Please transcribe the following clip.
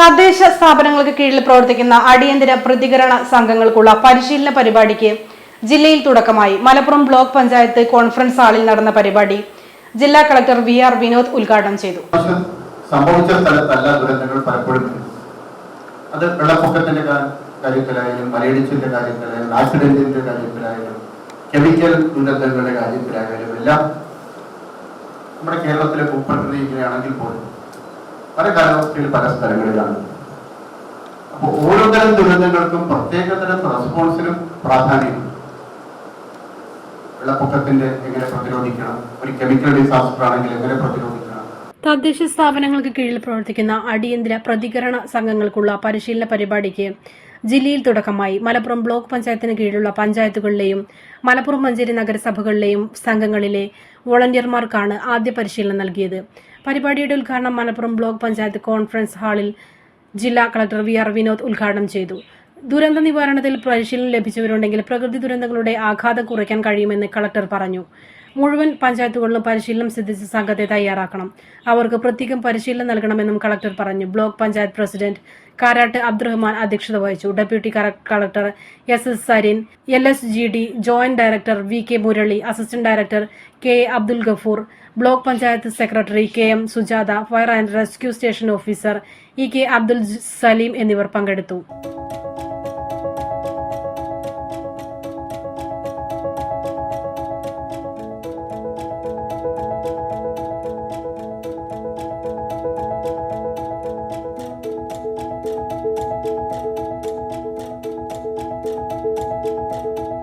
തദ്ദേശ സ്ഥാപനങ്ങൾക്ക് കീഴിൽ പ്രവർത്തിക്കുന്ന അടിയന്തര പ്രതികരണ സംഘങ്ങൾക്കുള്ള പരിശീലന പരിപാടിക്ക് ജില്ലയിൽ തുടക്കമായി മലപ്പുറം ബ്ലോക്ക് പഞ്ചായത്ത് കോൺഫറൻസ് ഹാളിൽ നടന്ന പരിപാടി ജില്ലാ കളക്ടർ വി ആർ വിനോദ് ഉദ്ഘാടനം ചെയ്തു സംഭവിച്ച സ്ഥലത്തല്ല ദുരന്തങ്ങൾ പലപ്പോഴും. അത് വെള്ളപ്പൊക്കത്തിന്റെ കാര്യത്തിലായാലും മലയിടിച്ചിന്റെ കാര്യത്തിലായാലും ആക്സിഡന്റിന്റെ കാര്യത്തിലായാലും കെമിക്കൽ ദുരന്തങ്ങളുടെ കാര്യത്തിലായാലും എല്ലാം നമ്മുടെ കേരളത്തിലെ ഭൂപ്രകൃതിയാണെങ്കിൽ പോലും പല കാലാവസ്ഥയിൽ പല സ്ഥലങ്ങളിലാണ്. അപ്പോൾ ഓരോ തരം ദുരന്തങ്ങൾക്കും പ്രത്യേകതരം റെസ്പോൺസിനും പ്രാധാന്യമുണ്ട് വെള്ളപ്പൊക്കത്തിന്റെ എങ്ങനെ പ്രതിരോധിക്കണം? ഒരു കെമിക്കൽ ഡിസാസ്റ്റർ ആണെങ്കിൽ എങ്ങനെ പ്രതിരോധിക്കണം? തദ്ദേശ സ്ഥാപനങ്ങൾക്ക് കീഴിൽ പ്രവർത്തിക്കുന്ന അടിയന്തര പ്രതികരണ സംഘങ്ങൾക്കുള്ള പരിശീലന പരിപാടിക്ക് ജില്ലയിൽ തുടക്കമായി. മലപ്പുറം ബ്ലോക്ക് പഞ്ചായത്തിന് കീഴിലുള്ള പഞ്ചായത്തുകളിലെയും മലപ്പുറം മഞ്ചേരി നഗരസഭകളിലെയും സംഘങ്ങളിലെ വോളണ്ടിയർമാർക്കാണ് ആദ്യ പരിശീലനം നൽകിയത്. പരിപാടിയുടെ ഉദ്ഘാടനം മലപ്പുറം ബ്ലോക്ക് പഞ്ചായത്ത് കോൺഫറൻസ് ഹാളിൽ ജില്ലാ കളക്ടർ വി ആർ വിനോദ് ഉദ്ഘാടനം ചെയ്തു. ദുരന്ത നിവാരണത്തിൽ പരിശീലനം ലഭിച്ചവരുണ്ടെങ്കിൽ പ്രകൃതി ദുരന്തങ്ങളുടെ ആഘാതം കുറയ്ക്കാൻ കഴിയുമെന്ന് കളക്ടർ പറഞ്ഞു. മുഴുവൻ പഞ്ചായത്തുകളിലും പരിശീലനം സിദ്ധിച്ച് സംഘത്തെ തയ്യാറാക്കണം. അവർക്ക് പ്രത്യേകം പരിശീലനം നൽകണമെന്നും കളക്ടർ പറഞ്ഞു. ബ്ലോക്ക് പഞ്ചായത്ത് പ്രസിഡന്റ് കാരാട്ട് അബ്ദുറഹ്മാൻ അധ്യക്ഷത വഹിച്ചു. Deputy collector S S Sarin L S G D joint director V K Murali assistant director K Abdul Gafoor block panchayat secretary K M Sujatha fire and rescue station officer E K Abdul Salim എന്നിവർ പങ്കെടുത്തു.